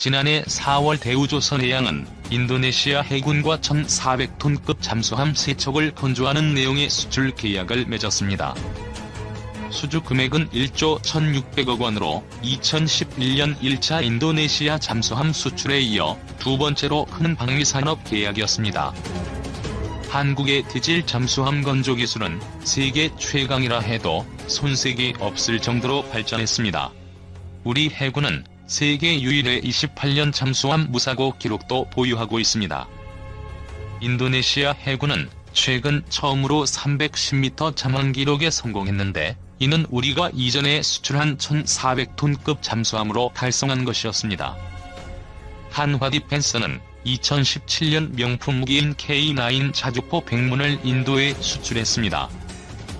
지난해 4월 대우조선 해양은 인도네시아 해군과 1,400톤급 잠수함 3척을 건조하는 내용의 수출 계약을 맺었습니다. 수주 금액은 1조 1,600억 원으로 2011년 1차 인도네시아 잠수함 수출에 이어 두 번째로 큰 방위산업 계약이었습니다. 한국의 디젤 잠수함 건조 기술은 세계 최강이라 해도 손색이 없을 정도로 발전했습니다. 우리 해군은 세계 유일의 28년 잠수함 무사고 기록도 보유하고 있습니다. 인도네시아 해군은 최근 처음으로 310m 잠항 기록에 성공했는데 이는 우리가 이전에 수출한 1400톤급 잠수함으로 달성한 것이었습니다. 한화 디펜스는 2017년 명품 무기인 K9 자주포 100문을 인도에 수출했습니다.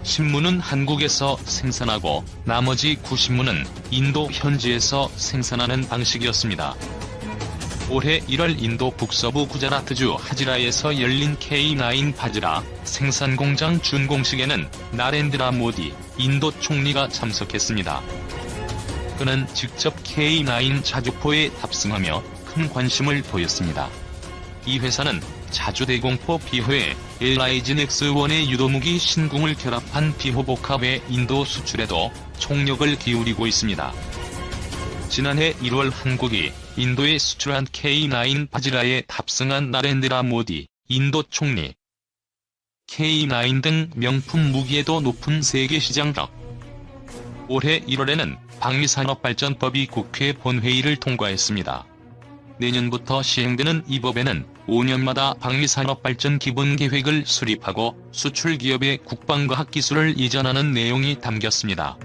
신문은 한국에서 생산하고 나머지 90문은 인도 현지에서 생산하는 방식이었습니다. 올해 1월 인도 북서부 구자라트주 하지라에서 열린 K9 바지라 생산 공장 준공식에는 나렌드라 모디 인도 총리가 참석했습니다. 그는 직접 K9 자주포에 탑승하며 큰 관심을 보였습니다. 이 회사는 자주대공포 비호에 LIG넥스1의 유도무기 신궁을 결합한 비호복합의 인도 수출에도 총력을 기울이고 있습니다. 지난해 1월 한국이 인도에 수출한 K9 바지라에 탑승한 나렌드라 모디 인도 총리 K9 등 명품 무기에도 높은 세계 시장력 올해 1월에는 방위산업발전법이 국회 본회의를 통과했습니다. 내년부터 시행되는 이 법에는 5년마다 방위산업발전 기본계획을 수립하고 수출기업의 국방과학 기술을 이전하는 내용이 담겼습니다.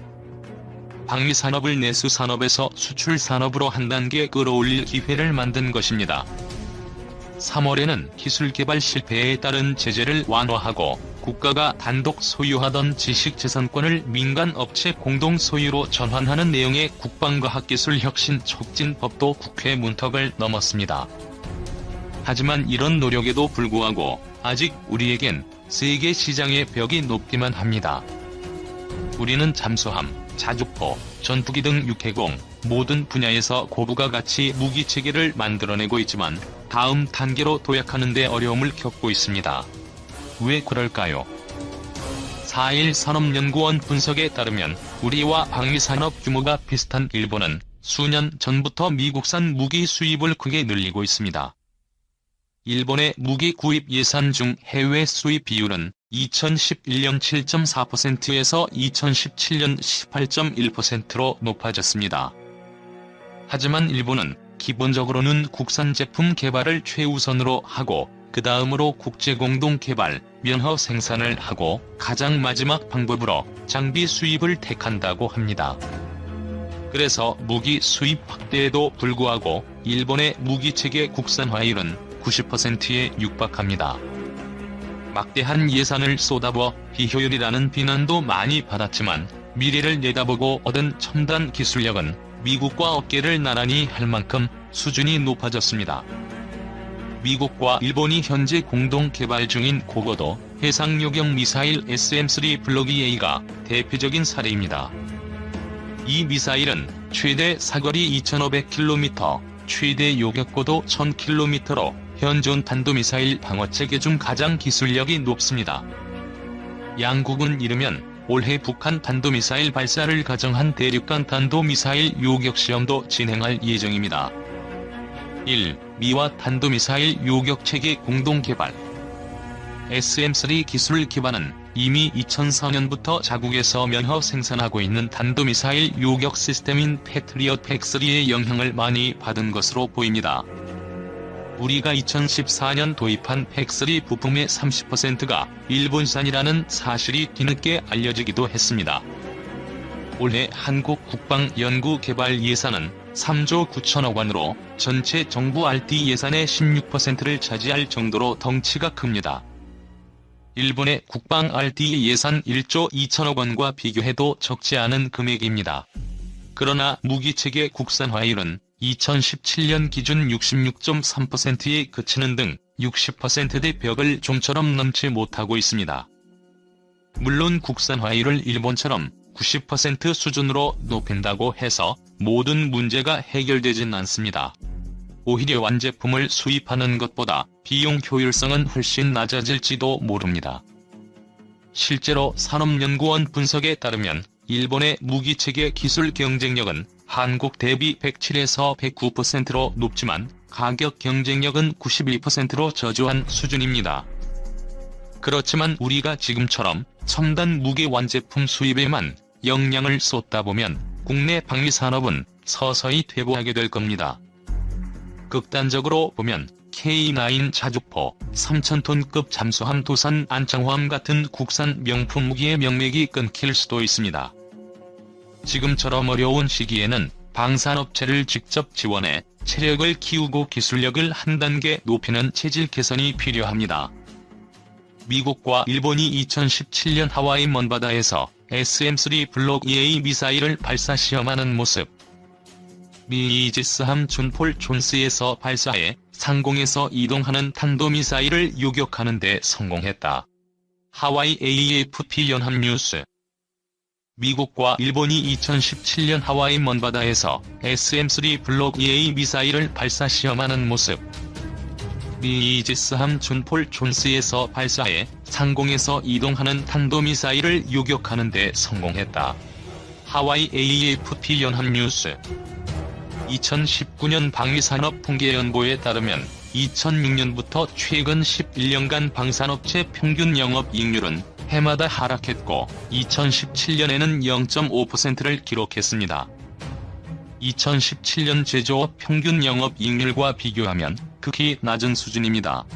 방위산업을 내수산업에서 수출산업으로 한 단계 끌어올릴 기회를 만든 것입니다. 3월에는 기술개발 실패에 따른 제재를 완화하고 국가가 단독 소유하던 지식재산권을 민간 업체 공동 소유로 전환하는 내용의 국방과학기술 혁신 촉진법도 국회 문턱을 넘었습니다. 하지만 이런 노력에도 불구하고 아직 우리에겐 세계 시장의 벽이 높기만 합니다. 우리는 잠수함, 자주포, 전투기 등 육해공 모든 분야에서 고부가 가치 무기 체계를 만들어내고 있지만 다음 단계로 도약하는 데 어려움을 겪고 있습니다. 왜 그럴까요? 4일 산업연구원 분석에 따르면 우리와 방위산업 규모가 비슷한 일본은 수년 전부터 미국산 무기 수입을 크게 늘리고 있습니다. 일본의 무기 구입 예산 중 해외 수입 비율은 2011년 7.4%에서 2017년 18.1%로 높아졌습니다. 하지만 일본은 기본적으로는 국산 제품 개발을 최우선으로 하고 그 다음으로 국제 공동 개발, 면허 생산을 하고 가장 마지막 방법으로 장비 수입을 택한다고 합니다. 그래서 무기 수입 확대에도 불구하고 일본의 무기 체계 국산화율은 90%에 육박합니다. 막대한 예산을 쏟아부어 비효율이라는 비난도 많이 받았지만 미래를 내다보고 얻은 첨단 기술력은 미국과 어깨를 나란히 할 만큼 수준이 높아졌습니다. 미국과 일본이 현재 공동 개발 중인 고고도 해상요격 미사일 SM-3 블록 EA가 대표적인 사례입니다. 이 미사일은 최대 사거리 2500km, 최대 요격고도 1000km로 현존 탄도미사일 방어체계 중 가장 기술력이 높습니다. 양국은 이르면 올해 북한 탄도미사일 발사를 가정한 대륙간 탄도미사일 요격 시험도 진행할 예정입니다. 1. 미와 탄도미사일 요격체계 공동 개발 SM-3 기술 기반은 이미 2004년부터 자국에서 면허 생산하고 있는 탄도미사일 요격 시스템인 패트리엇 팩3의 영향을 많이 받은 것으로 보입니다. 우리가 2014년 도입한 팩3 부품의 30%가 일본산이라는 사실이 뒤늦게 알려지기도 했습니다. 올해 한국 국방연구개발 예산은 3조 9천억 원으로 전체 정부 RD 예산의 16%를 차지할 정도로 덩치가 큽니다. 일본의 국방 RD 예산 1조 2천억 원과 비교해도 적지 않은 금액입니다. 그러나 무기체계 국산화율은 2017년 기준 66.3%에 그치는 등 60%대 벽을 좀처럼 넘지 못하고 있습니다. 물론 국산화율을 일본처럼 90% 수준으로 높인다고 해서 모든 문제가 해결되진 않습니다. 오히려 완제품을 수입하는 것보다 비용 효율성은 훨씬 낮아질지도 모릅니다. 실제로 산업연구원 분석에 따르면 일본의 무기체계 기술 경쟁력은 한국 대비 107에서 109%로 높지만 가격 경쟁력은 92%로 저조한 수준입니다. 그렇지만 우리가 지금처럼 첨단 무기 완제품 수입에만 역량을 쏟다 보면 국내 방위 산업은 서서히 퇴보하게 될 겁니다. 극단적으로 보면 K9 자주포, 3,000톤급 잠수함 도산 안창호함 같은 국산 명품 무기의 명맥이 끊길 수도 있습니다. 지금처럼 어려운 시기에는 방산업체를 직접 지원해 체력을 키우고 기술력을 한 단계 높이는 체질 개선이 필요합니다. 미국과 일본이 2017년 하와이 먼바다에서 SM-3 블록 EA 미사일을 발사 시험하는 모습. 미 이지스함 존폴 존스에서 발사해 상공에서 이동하는 탄도미사일을 요격하는 데 성공했다. 하와이 AFP 연합뉴스 미국과 일본이 2017년 하와이 먼바다에서 SM-3 블록 EA 미사일을 발사 시험하는 모습. 미 이지스함 존폴 존스에서 발사해 상공에서 이동하는 탄도미사일을 요격하는 데 성공했다. 하와이 AFP 연합뉴스 2019년 방위산업 통계연보에 따르면 2006년부터 최근 11년간 방산업체 평균 영업이익률은 해마다 하락했고 2017년에는 0.5%를 기록했습니다. 2017년 제조업 평균 영업이익률과 비교하면 극히 낮은 수준입니다.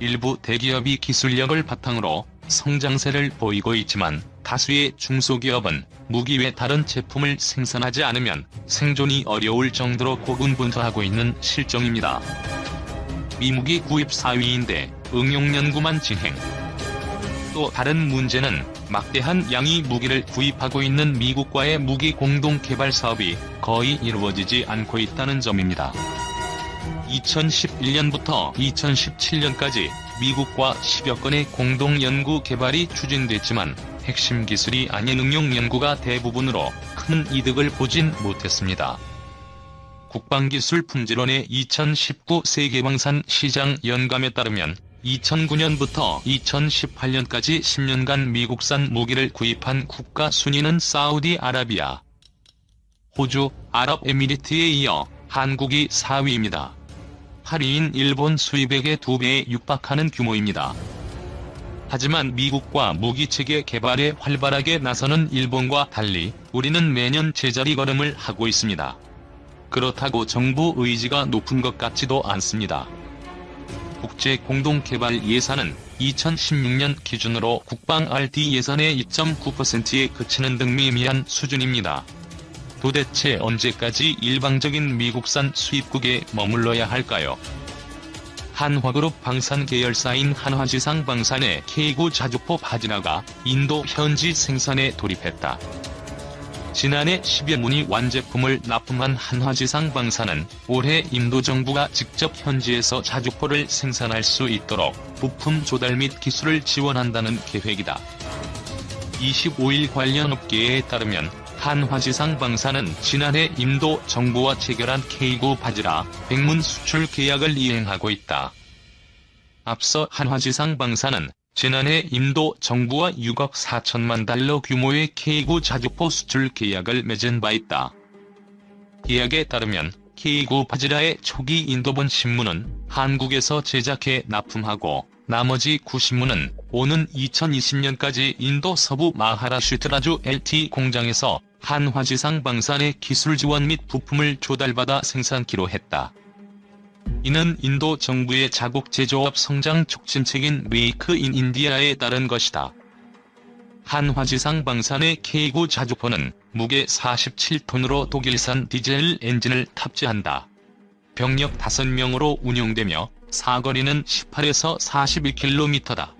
일부 대기업이 기술력을 바탕으로 성장세를 보이고 있지만 다수의 중소기업은 무기 외 다른 제품을 생산하지 않으면 생존이 어려울 정도로 고군분투하고 있는 실정입니다. 미무기 구입 4위인데 응용 연구만 진행. 또 다른 문제는 막대한 양의 무기를 구입하고 있는 미국과의 무기 공동 개발 사업이 거의 이루어지지 않고 있다는 점입니다. 2011년부터 2017년까지 미국과 10여 건의 공동 연구 개발이 추진됐지만 핵심 기술이 아닌 응용 연구가 대부분으로 큰 이득을 보진 못했습니다. 국방기술 품질원의 2019 세계방산 시장 연감에 따르면 2009년부터 2018년까지 10년간 미국산 무기를 구입한 국가 순위는 사우디아라비아, 호주, 아랍에미리트에 이어 한국이 4위입니다. 8위인 일본 수입액의 2배에 육박하는 규모입니다. 하지만 미국과 무기체계 개발에 활발하게 나서는 일본과 달리 우리는 매년 제자리 걸음을 하고 있습니다. 그렇다고 정부 의지가 높은 것 같지도 않습니다. 국제 공동 개발 예산은 2016년 기준으로 국방 RD 예산의 2.9%에 그치는 등 미미한 수준입니다. 도대체 언제까지 일방적인 미국산 수입국에 머물러야 할까요? 한화그룹 방산 계열사인 한화지상 방산의 K9 자주포 바지나가 인도 현지 생산에 돌입했다. 지난해 10여 문의 완제품을 납품한 한화지상 방산은 올해 인도 정부가 직접 현지에서 자주포를 생산할 수 있도록 부품 조달 및 기술을 지원한다는 계획이다. 25일 관련 업계에 따르면 한화지상 방산은 지난해 인도 정부와 체결한 K9 바지라 백문 수출 계약을 이행하고 있다. 앞서 한화지상 방산은 지난해 인도 정부와 6억 4천만 달러 규모의 K9 자주포 수출 계약을 맺은 바 있다. 계약에 따르면 K9 바지라의 초기 인도본 신문은 한국에서 제작해 납품하고 나머지 90문은 오는 2020년까지 인도 서부 마하라슈트라주 LT 공장에서 한화지상 방산의 기술 지원 및 부품을 조달받아 생산키로 했다. 이는 인도 정부의 자국 제조업 성장 촉진책인 메이크 인 인디아에 따른 것이다. 한화지상 방산의 K9 자주포는 무게 47톤으로 독일산 디젤 엔진을 탑재한다. 병력 5명으로 운용되며 사거리는 18에서 41km다.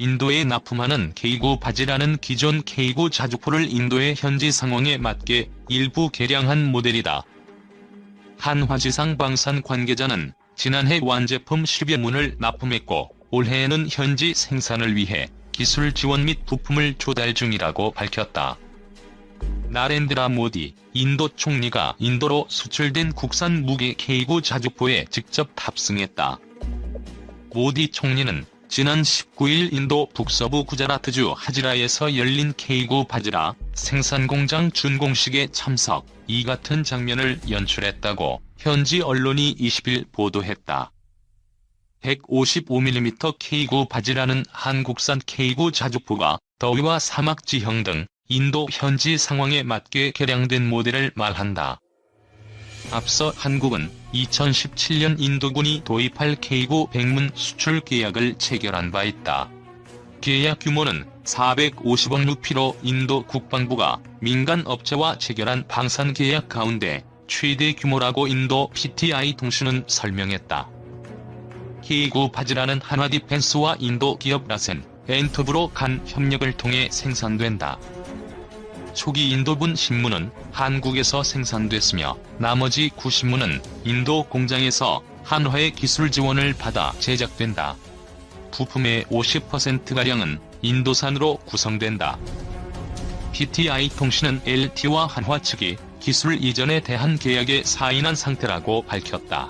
인도에 납품하는 K9 바지라는 기존 K9 자주포를 인도의 현지 상황에 맞게 일부 개량한 모델이다. 한화지상 방산 관계자는 지난해 완제품 10여 문을 납품했고 올해에는 현지 생산을 위해 기술 지원 및 부품을 조달 중이라고 밝혔다. 나렌드라 모디 인도 총리가 인도로 수출된 국산 무기 K9 자주포에 직접 탑승했다. 모디 총리는 지난 19일 인도 북서부 구자라트주 하지라에서 열린 K9 바지라 생산 공장 준공식에 참석, 이 같은 장면을 연출했다고 현지 언론이 20일 보도했다. 155mm K9 바지라는 한국산 K9 자주포가 더위와 사막 지형 등 인도 현지 상황에 맞게 개량된 모델을 말한다. 앞서 한국은 2017년 인도군이 도입할 K9 백문 수출 계약을 체결한 바 있다. 계약 규모는 450억 루피로 인도 국방부가 민간 업체와 체결한 방산 계약 가운데 최대 규모라고 인도 PTI 통신은 설명했다. K9 바지라는 한화 디펜스와 인도 기업 라센, 엔터브로 간 협력을 통해 생산된다. 초기 인도군 신문은 한국에서 생산됐으며 나머지 90문은 인도 공장에서 한화의 기술 지원을 받아 제작된다. 부품의 50%가량은 인도산으로 구성된다. PTI 통신은 LT와 한화 측이 기술 이전에 대한 계약에 사인한 상태라고 밝혔다.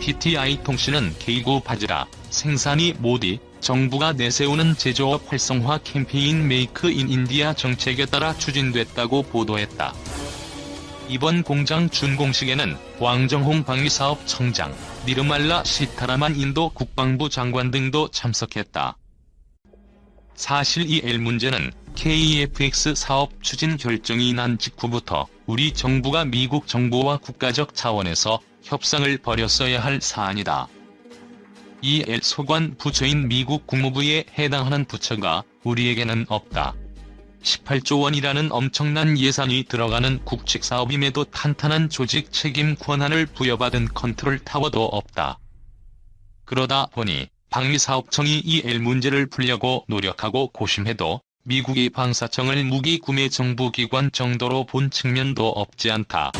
PTI 통신은 K9 바지라 생산이 모디 정부가 내세우는 제조업 활성화 캠페인 메이크 인 인디아 정책에 따라 추진됐다고 보도했다. 이번 공장 준공식에는 왕정홍 방위사업 청장, 니르말라 시타라만 인도 국방부 장관 등도 참석했다. 사실 이 L 문제는 KFX 사업 추진 결정이 난 직후부터 우리 정부가 미국 정부와 국가적 차원에서 협상을 벌였어야 할 사안이다. 이 L 소관 부처인 미국 국무부에 해당하는 부처가 우리에게는 없다. 18조 원이라는 엄청난 예산이 들어가는 국책 사업임에도 탄탄한 조직 책임 권한을 부여받은 컨트롤 타워도 없다. 그러다 보니 방위사업청이 이 L 문제를 풀려고 노력하고 고심해도 미국이 방사청을 무기 구매 정부 기관 정도로 본 측면도 없지 않다.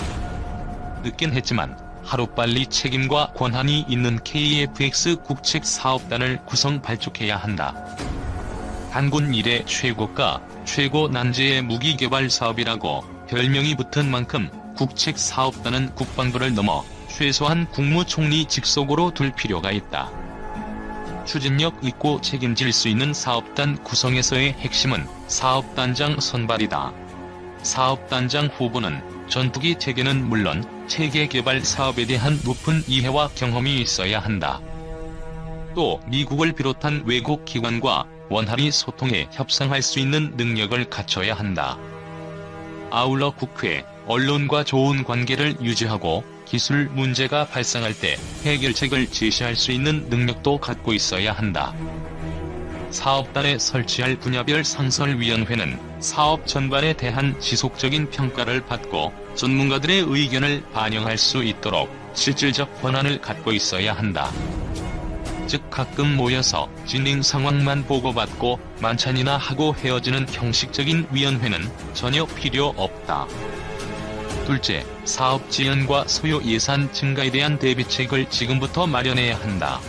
늦긴 했지만 하루빨리 책임과 권한이 있는 KFX 국책 사업단을 구성 발족해야 한다. 단군 이래 최고가, 최고 난제의 무기 개발 사업이라고 별명이 붙은 만큼 국책 사업단은 국방부를 넘어 최소한 국무총리 직속으로 둘 필요가 있다. 추진력 있고 책임질 수 있는 사업단 구성에서의 핵심은 사업단장 선발이다. 사업단장 후보는 전투기 체계는 물론 체계 개발 사업에 대한 높은 이해와 경험이 있어야 한다. 또 미국을 비롯한 외국 기관과 원활히 소통해 협상할 수 있는 능력을 갖춰야 한다. 아울러 국회, 언론과 좋은 관계를 유지하고 기술 문제가 발생할 때 해결책을 제시할 수 있는 능력도 갖고 있어야 한다. 사업단에 설치할 분야별 상설위원회는 사업 전반에 대한 지속적인 평가를 받고 전문가들의 의견을 반영할 수 있도록 실질적 권한을 갖고 있어야 한다. 즉 가끔 모여서 진행 상황만 보고받고 만찬이나 하고 헤어지는 형식적인 위원회는 전혀 필요 없다. 둘째, 사업 지연과 소요 예산 증가에 대한 대비책을 지금부터 마련해야 한다.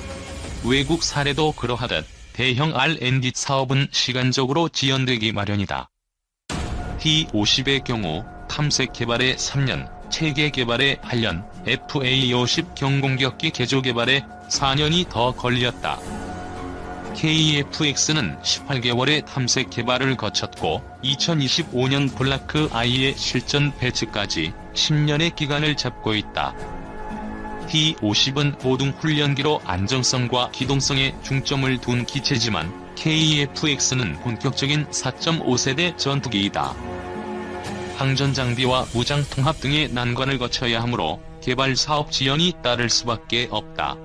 외국 사례도 그러하듯 대형 R&D 사업은 시간적으로 지연되기 마련이다. T-50의 경우 탐색 개발에 3년, 체계 개발에 8년, FA-50 경공격기 개조 개발에 4년이 더 걸렸다. KFX는 18개월의 탐색 개발을 거쳤고 2025년 블라크 아이의 실전 배치까지 10년의 기간을 잡고 있다. T-50은 보등 훈련기로 안정성과 기동성에 중점을 둔 기체지만 KFX는 본격적인 4.5세대 전투기이다. 항전 장비와 무장 통합 등의 난관을 거쳐야 하므로 개발 사업 지연이 따를 수밖에 없다.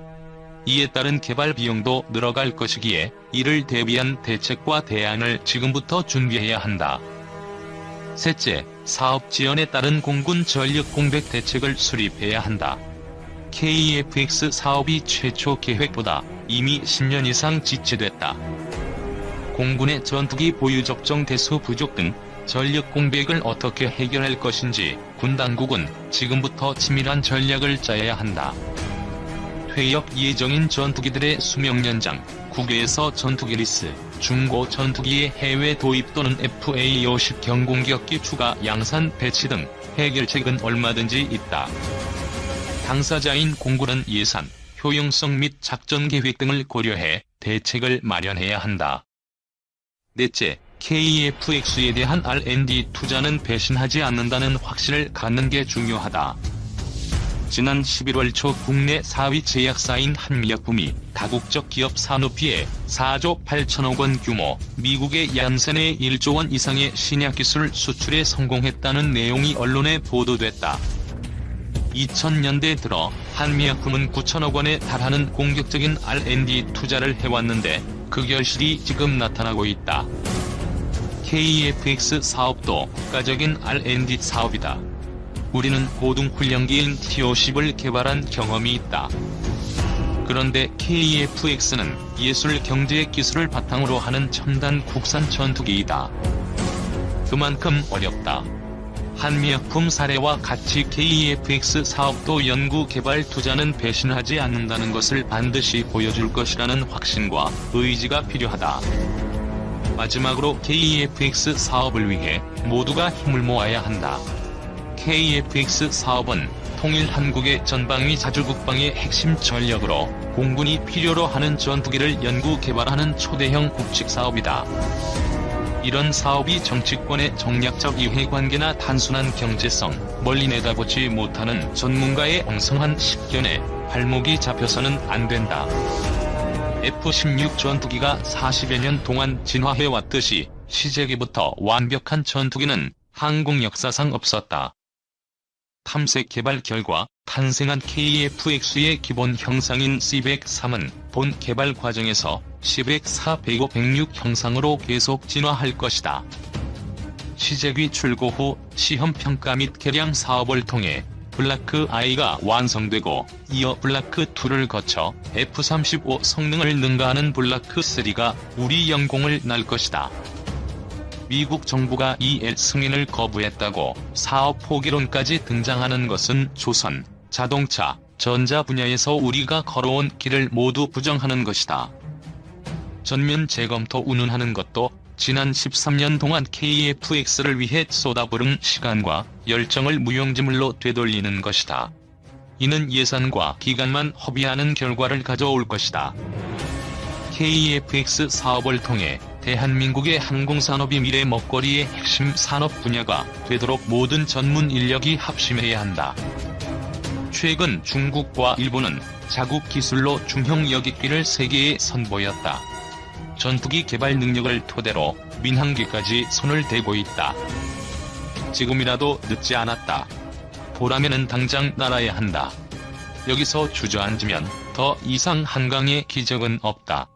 이에 따른 개발 비용도 늘어갈 것이기에 이를 대비한 대책과 대안을 지금부터 준비해야 한다. 셋째, 사업 지연에 따른 공군 전력 공백 대책을 수립해야 한다. KFX 사업이 최초 계획보다 이미 10년 이상 지체됐다. 공군의 전투기 보유 적정 대수 부족 등 전력 공백을 어떻게 해결할 것인지 군 당국은 지금부터 치밀한 전략을 짜야 한다. 퇴역 예정인 전투기들의 수명 연장, 국외에서 전투기 리스, 중고 전투기의 해외 도입 또는 FA-50 경공격기 추가 양산 배치 등 해결책은 얼마든지 있다. 당사자인 공군은 예산, 효용성 및 작전 계획 등을 고려해 대책을 마련해야 한다. 넷째, KFX에 대한 R&D 투자는 배신하지 않는다는 확신을 갖는 게 중요하다. 지난 11월 초 국내 4위 제약사인 한미약품이 다국적 기업 산업비에 4조 8천억 원 규모, 미국의 얀센에 1조 원 이상의 신약 기술 수출에 성공했다는 내용이 언론에 보도됐다. 2000년대 들어 한미약품은 9천억 원에 달하는 공격적인 R&D 투자를 해왔는데 그 결실이 지금 나타나고 있다. KFX 사업도 국가적인 R&D 사업이다. 우리는 고등훈련기인 T-50을 개발한 경험이 있다. 그런데 KFX는 예술 경제 기술을 바탕으로 하는 첨단 국산 전투기이다. 그만큼 어렵다. 한미약품 사례와 같이 KFX 사업도 연구 개발 투자는 배신하지 않는다는 것을 반드시 보여줄 것이라는 확신과 의지가 필요하다. 마지막으로 KFX 사업을 위해 모두가 힘을 모아야 한다. KFX 사업은 통일 한국의 전방위 자주국방의 핵심 전력으로 공군이 필요로 하는 전투기를 연구 개발하는 초대형 국책 사업이다. 이런 사업이 정치권의 정략적 이해관계나 단순한 경제성, 멀리 내다보지 못하는 전문가의 엉성한 식견에 발목이 잡혀서는 안 된다. F-16 전투기가 40여 년 동안 진화해왔듯이 시제기부터 완벽한 전투기는 한국 역사상 없었다. 탐색 개발 결과 탄생한 KF-X의 기본 형상인 C-103은 본 개발 과정에서 C-104, 105, 106 형상으로 계속 진화할 것이다. 시제기 출고 후 시험 평가 및 개량 사업을 통해 블라크 I가 완성되고 이어 블라크 2를 거쳐 F-35 성능을 능가하는 블라크 3가 우리 영공을 날 것이다. 미국 정부가 이 승인을 거부했다고 사업 포기론까지 등장하는 것은 조선, 자동차, 전자 분야에서 우리가 걸어온 길을 모두 부정하는 것이다. 전면 재검토 운운하는 것도 지난 13년 동안 KFX를 위해 쏟아부은 시간과 열정을 무용지물로 되돌리는 것이다. 이는 예산과 기간만 허비하는 결과를 가져올 것이다. KFX 사업을 통해 대한민국의 항공산업이 미래 먹거리의 핵심 산업 분야가 되도록 모든 전문 인력이 합심해야 한다. 최근 중국과 일본은 자국 기술로 중형 여객기를 세계에 선보였다. 전투기 개발 능력을 토대로 민항기까지 손을 대고 있다. 지금이라도 늦지 않았다. 보라면은 당장 날아야 한다. 여기서 주저앉으면 더 이상 한강의 기적은 없다.